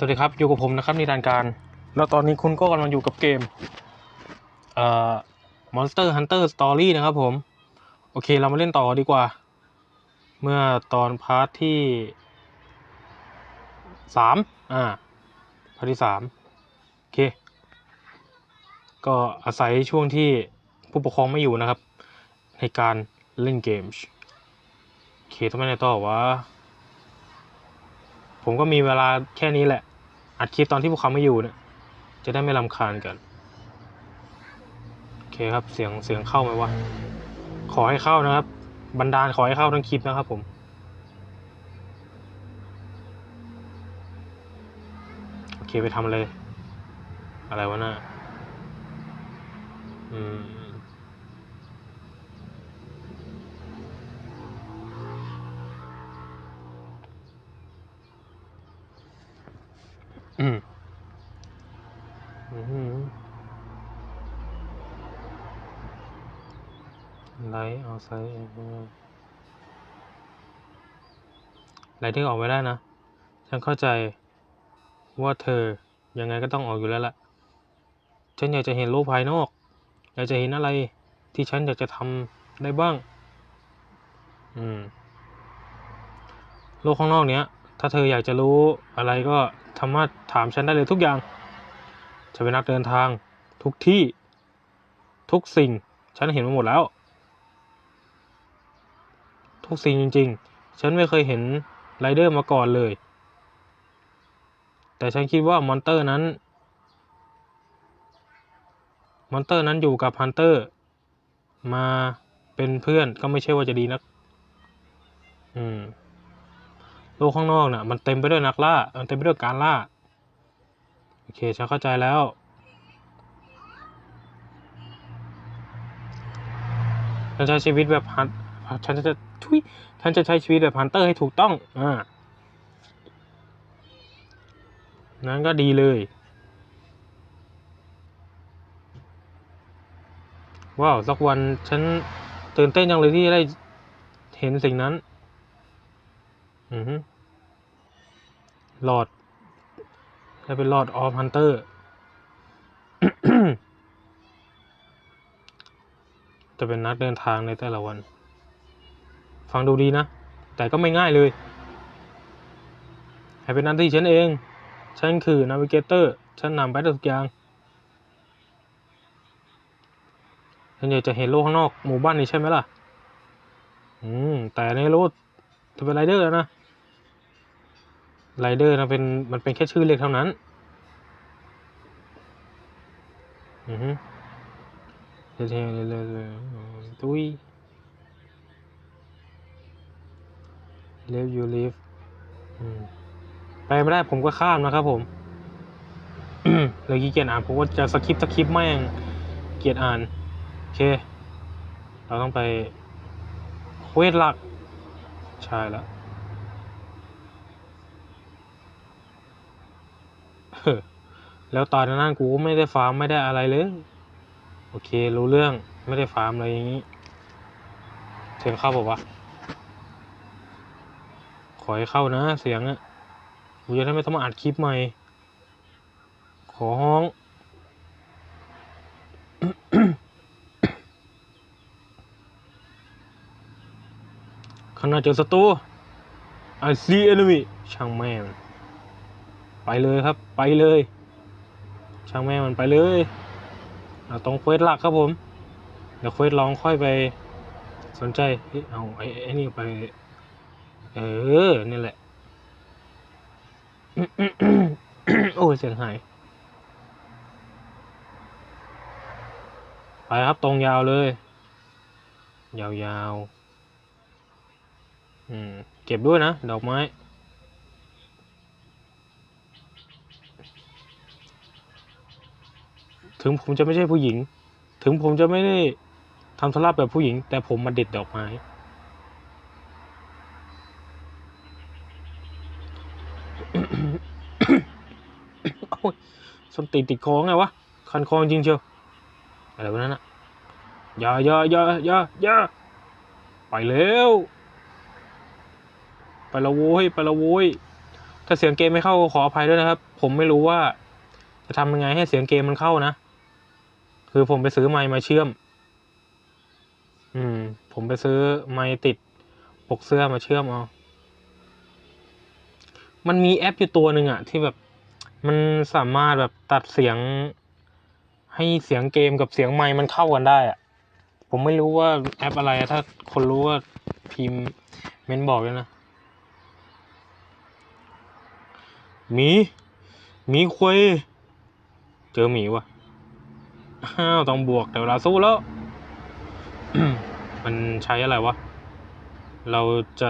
สวัสดีครับ อยู่กับผมนะครับนิทานการ แล้วตอนนี้คุณก็กำลังอยู่กับเกมเอ่อ Monster Hunter Story นะครับผม โอเคเรามาเล่นต่อดีกว่า เมื่อตอนพาร์ทที่สามอ่า พาร์ทที่สามโอเค ก็อาศัยช่วงที่ผู้ปกครองไม่อยู่นะครับ ในการเล่นเกมโอเคทำไมในต่อวะผมก็มีเวลาแค่นี้แหละ อัดคลิปตอนที่พวกเขาไม่อยู่เนี่ยจะได้ไม่ลำคาญกัน โอเคครับเสียงเสียงเข้าไหมวะ ขอให้เข้านะครับ บันดาลขอให้เข้าทั้งคลิปนะครับผม โอเคไปทำอะไรอะไรวะน่ะอืม อืมไลท์เอาไซส์ไลท์ที่ออกไม่ได้นะ ฉันเข้าใจว่าเธอยังไงก็ต้องออกอยู่แล้วล่ะ ฉันอยากจะเห็นโลกภายนอก อยากจะเห็นอะไรที่ฉันอยากจะทำได้บ้าง อืม โลกข้างนอกเนี้ย ถ้าเธออยากจะรู้อะไรก็สามารถถามฉันได้เลยทุกอย่าง ฉันเป็นนักเดินทาง ทุกที่ ทุกสิ่ง ฉันเห็นมาหมดแล้ว ทุกสิ่งจริง ๆ ฉันไม่เคยเห็นไรเดอร์มาก่อนเลย แต่ฉันคิดว่ามอนเตอร์นั้น มอนเตอร์นั้นอยู่กับฮันเตอร์ มาเป็นเพื่อนก็ไม่ใช่ว่าจะดีนัก อืม โลกข้างนอกน่ะมันเต็มไปด้วยนักล่า มันเต็มไปด้วยการล่า โอเคฉันเข้าใจแล้ว ฉันใช้ชีวิตแบบฮันฉันจะทุยฉันจะใช้ชีวิตแบบฮันเตอร์ให้ถูกต้อง อ่า นั้นก็ดีเลย ว้าว สักวันฉันตื่นเต้นจังเลยที่ได้เห็นสิ่งนั้น หลอดได้เป็นหลอดออฟฮันเตอร์จะเป็นนักเดินทางในแต่ละวัน ฟังดูดีนะ แต่ก็ไม่ง่ายเลยให้เป็นหน้าที่ฉันเอง ฉันคือนาวิเกเตอร์ ฉันนำไปทุกอย่างฉันอยากจะเห็นโลกข้างนอกหมู่บ้านนี้ใช่ไหมล่ะ อืม แต่ในโลก จะเป็นไรเดอร์แล้วนะไรเดอร์นะเป็นมันเป็นแค่ชื่อเรียกเท่านั้น อือฮึเท่ๆเลยๆตุ้ย live you live ไปไม่ได้ผมก็ข้ามนะครับผมเลยขี้เกียจอ่านผมก็จะสคริปต์สคริปต์แม่งเกียจอ่าน โอเค เราต้องไปเควสหลัก ใช่แล้วแล้วตอนนั้นกูไม่ได้ฟาร์มไม่ได้อะไรเลย โอเค รู้เรื่องไม่ได้ฟาร์มอะไรอย่างนี้เสียงเข้าบอกว่าวะขอให้เข้านะ เสียงอะกูจะได้ไม่ต้องมาอัดคลิปใหม่ ขอห้อง ข้างหน้าเจอศัตรู I see enemy ช่างแม่มันไปเลยครับ ไปเลย ช่างแม่มันไปเลยเอาตรงเควสหลักครับผม เดี๋ยวเควสลองค่อยไปสนใจเฮ้ยเอาไอ้ไอ้นี่ไป เออ นี่แหละ โอ้เสียงหาย ไปครับตรงยาวเลย ยาวๆ อืมเก็บด้วยนะ ดอกไม้ ถึงผมจะไม่ใช่ผู้หญิง ถึงผมจะไม่ได้ทำธุระแบบผู้หญิง แต่ผมมาเด็ดดอกไม้ โอ้ยส้นตีนติดคอไงวะ คันคอจริงเชียว อะไรวะนั่นอะอย่าอย่าอย่าอย่าอย่าไปแล้ว ไปละโว้ยไปละโว้ยถ้าเสียงเกมไม่เข้าขออภัยด้วยนะครับ ผมไม่รู้ว่าจะทำยังไงให้เสียงเกมมันเข้านะ คือผมไปซื้อไมค์มาเชื่อม อืม ผมไปซื้อไมค์ติดปกเสื้อมาเชื่อมเอามันมีแอปอยู่ตัวหนึ่งอะที่แบบมันสามารถแบบตัดเสียง ให้เสียงเกมกับเสียงไมค์มันเข้ากันได้อะผมไม่รู้ว่าแอปอะไรถ้าคนรู้ว่าพิมพ์เมนบอกเลยนะ หมีหมีควยเจอหมีวะอ้าวต้องบวกแต่เวลาสู้แล้ว มันใช้อะไรวะ เราจะ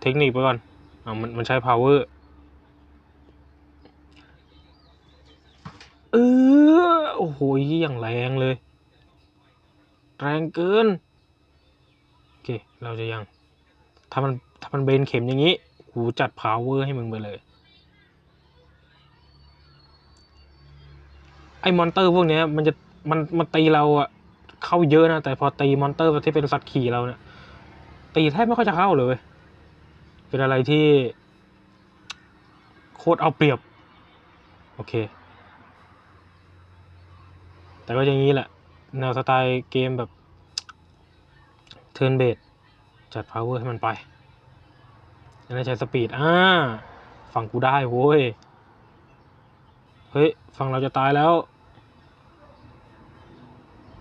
เทคนิคไปก่อนอ่ามันมันใช้ power เออโอ้โหอย่างแรงเลย แรงเกิน โอเค เราจะยัง ถ้ามัน ถ้ามันเบนเข็มอย่างนี้ กูจัด power ให้มึงไปเลย ไอ้มอนเตอร์พวกเนี้ยมันจะมันมันตีเราอะเข้าเยอะนะ แต่พอตีมอนเตอร์ที่เป็นสัตว์ขี่เราเนี่ยตีแทบไม่ค่อยจะเข้าเลย เป็นอะไรที่โคตรเอาเปรียบ โอเค แต่ก็อย่างนี้แหละ แนวสไตล์เกมแบบเทิร์นเบดจัดพาวเวอร์ให้มันไปยังได้ใช้สปีด อ่า ฝั่งกูได้โว้ย เฮ้ย ฝั่งเราจะตายแล้ว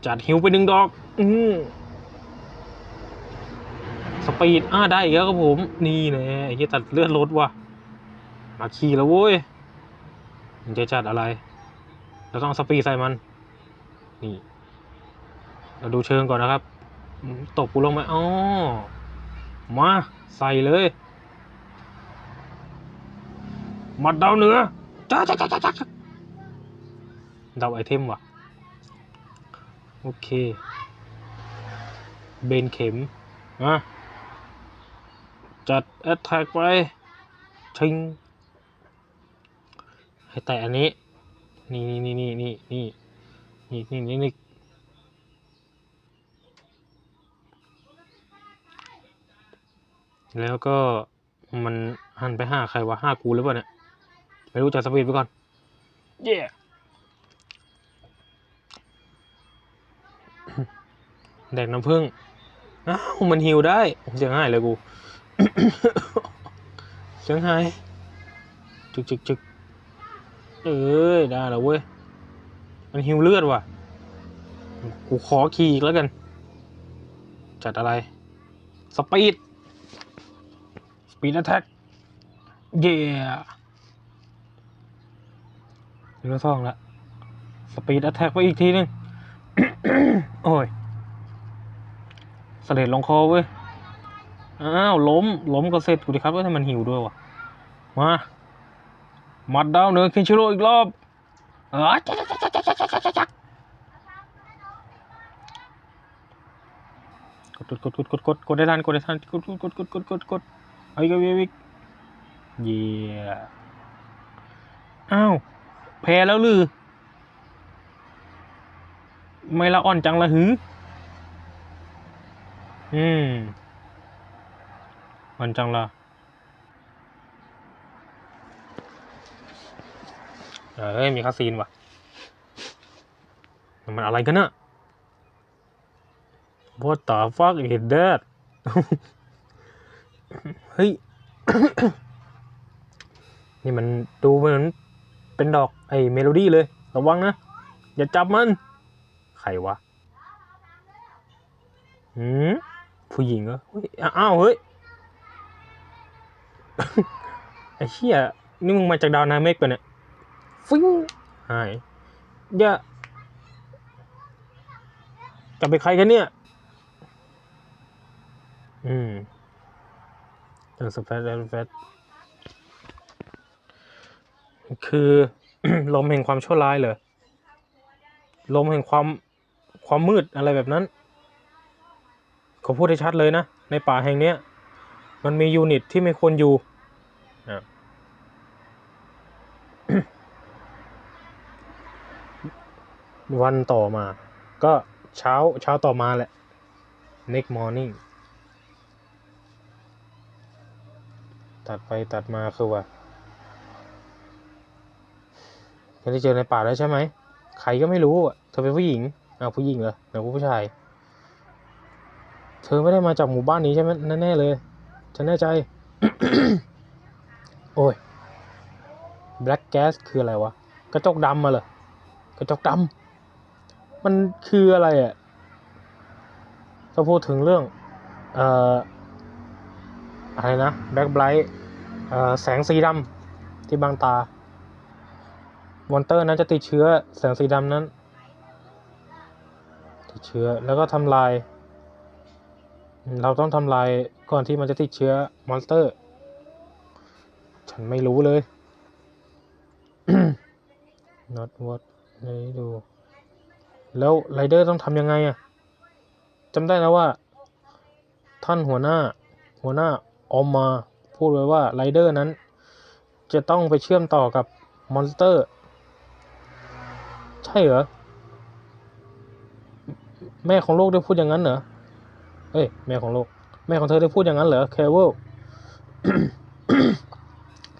จัดฮิวไปหนึ่งดอก อืมสปีดอ่าได้อีกแล้วครับผม นี่แน่ไอ้ที่ตัดเลือดลดว่ะ มาขี่แล้วโว้ยมันจะจัดอะไร เราต้องเอาสปีดใส่มัน นี่ เราดูเชิงก่อนนะครับอืมตกกูลงไหมอ๋อ มาใส่เลยมัดดาวเหนือจ้าจ้าจ้าจ้าจ้าดาวไอเทมว่ะ โอเค เบนเข็มอะจัดแอตแทกไปชิง ให้แตะอันนี้ นี่นี่นี่นี่นี่นี่นี่นี่นี่แล้วก็มันหันไปห้าใครวะห้ากูหรือเปล่าเนี่ย ไม่รู้จักสปีดไปก่อน เย้ แดกน้ำผึ้งอ้าวมันฮิวได้เสียงหายเลยกูเสียงหายจึกจึกจึกเอ้ยได้แล้วเว้ย มันฮิวเลือดว่ะ กูขอขี่อีกแล้วกัน จัดอะไร สปีด สปีด a t แท็กเย่เรือซ่องละ สปีด a t แท็กไปอีกทีนึง โอ้ย เสด็จลงคอเว้ย อ้าวล้ม ล้มก็เสร็จกูดีครับว่าทำไมมันหิวด้วยวะมา มัดดาวเหนือคินชิโร่อีกรอบเออจักจักจักจักจักจักกดกดกดกดกดกดได้ทันกดได้ทันกดกดกดกดกดกดกดเอาอีกเอาอีกเย่อ้าวแพ้แล้วหรือไม่ละอ่อนจังละหือ อืมอ่อนจังละเอ้ย มีคาซีนว่ะ มันอะไรกันนะ What the fuck is that เฮ้ย นี่มันดูเหมือนเป็นดอกไอ้เมโลดี้เลย ระวังนะ อย่าจับมัน ใครวะ หืม ผู้หญิงเหรอเฮ้ยอ้าวเฮ้ยไอ้เหี้ยนี่มึงมาจากดาวนาเมกปะเนี่ยฟิงหายอย่าจะไปนใครกันเนี่ย อืมเออสเปซสเปซคือ ลมแห่งความชั่วร้ายเหรอลมแห่งความความมืดอะไรแบบนั้น เขาพูดให้ชัดเลยนะ ในป่าแห่งเนี้ย มันมียูนิตที่ไม่ควรอยู่วันต่อมา ก็เช้าเช้าต่อมาแหละ next morning ตัดไปตัดมาคือว่าไม่ได้เจอในป่าแล้วใช่ไหม ใครก็ไม่รู้เธอเป็นผู้หญิงอ้าวผู้หญิงเหรอหรือผู้ชาย ธอไม่ได้มาจากหมู่บ้านนี้ใช่ไหมแน่ๆเลย ฉันแน่ใจ โอ้ย black gas คืออะไรวะ กระจกดำมาเหรอ กระจกดำ มันคืออะไรอะ่ะถ้าพูดถึงเรื่อง เอ่อ อะไรนะ black bright เอ่อ แสงสีดำที่บางตามอนเตอร์นั้นจะติดเชื้อแสงสีดำนั้น ติดเชื้อแล้วก็ทำลาย เราต้องทำลายก่อนที่มันจะติดเชื้อมอนสเตอร์ ฉันไม่รู้เลย not what ไหนดู แล้วไรเดอร์ต้องทำยังไงอะจำได้นะว่า ท่านหัวหน้า หัวหน้าออมมาพูดไว้ว่าไรเดอร์นั้น จะต้องไปเชื่อมต่อกับมอนสเตอร์ ใช่เหรอ แม่ของโลกได้พูดอย่างนั้นเหรอ เอ้ยแม่ของโลก แม่ของเธอได้พูดอย่างนั้นเหรอแคเวล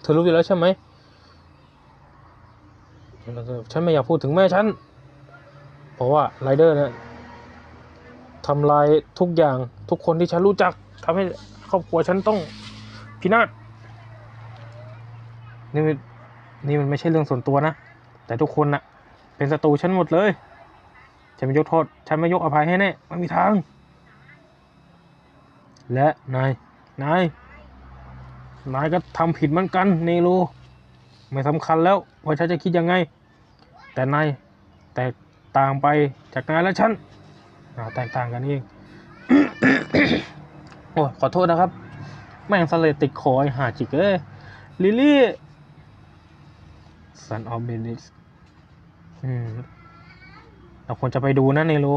เธอรู้อยู่แล้วใช่ไหมฉันไม่อยากพูดถึงแม่ฉัน เพราะว่าไรเดอร์เนี่ยทำลายทุกอย่างทุกคนที่ฉันรู้จักทำให้ครอบครัวฉันต้องพินาศนี่นนี่มันไม่ใช่เรื่องส่วนตัวนะ แต่ทุกคนน่ะ เป็นศัตรูฉันหมดเลย ฉันไม่ยกโทษ ฉันไม่ยกอภัยให้แน่ไม่มีทาง และนาย นาย นายก็ทำผิดเหมือนกันเนโรไม่สำคัญแล้วว่าฉันจะคิดยังไง แต่นายแตกต่างไปจากนายและฉันแตกต่างกันเองโอ้ขอโทษนะครับ แม่งสเลติดคอไอหาจิกเอ้ยลิลลี่ Son of b e n i s อืมเราควรจะไปดูนะเนโร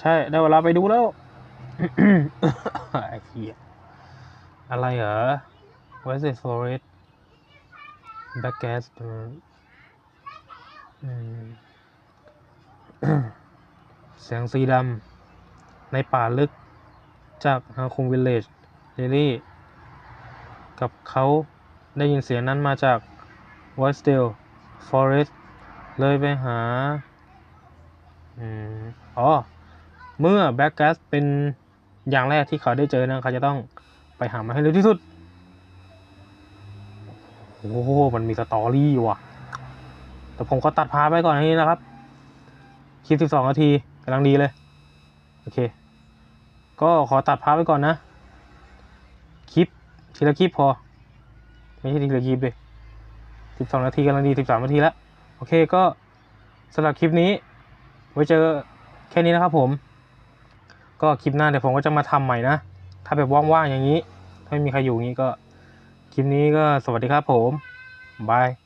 ใช่ ได้เวลาไปดูแล้ว ไอ้เหี้ยอะไรเหรอ West is Forest Back Gas อืมแสงสีดำในป่าลึกจากฮาคุงวิลเลจเรลี่กับเขาได้ยินเสียงนั้นมาจาก w e s t d a l e Forest เลยไปหาอ๋อ เมื่อแบ็ก a สเป็น อย่างแรกที่เขาได้เจอนะเขาจะต้องไปหามันให้เร็วที่สุด โอ้โห มันมีสตอรี่ว่ะ แต่ผมก็ตัดพาไปก่อนนี้นะครับ คลิป12นาทีกำลังดีเลย โอเค ก็ขอตัดพาไปก่อนนะ คลิปทีละคลิปพอ ไม่ใช่ทีละคลิปเลย12นาทีกำลังดี13นาทีแล้ว โอเคก็สำหรับคลิปนี้ ไว้เจอแค่นี้นะครับผม ก็คลิปหน้าเดี๋ยวผมก็จะมาทำใหม่นะ ถ้าแบบว่างๆอย่างนี้ ถ้าไม่มีใครอยู่อย่างนี้ก็ คลิปนี้ก็สวัสดีครับผมบาย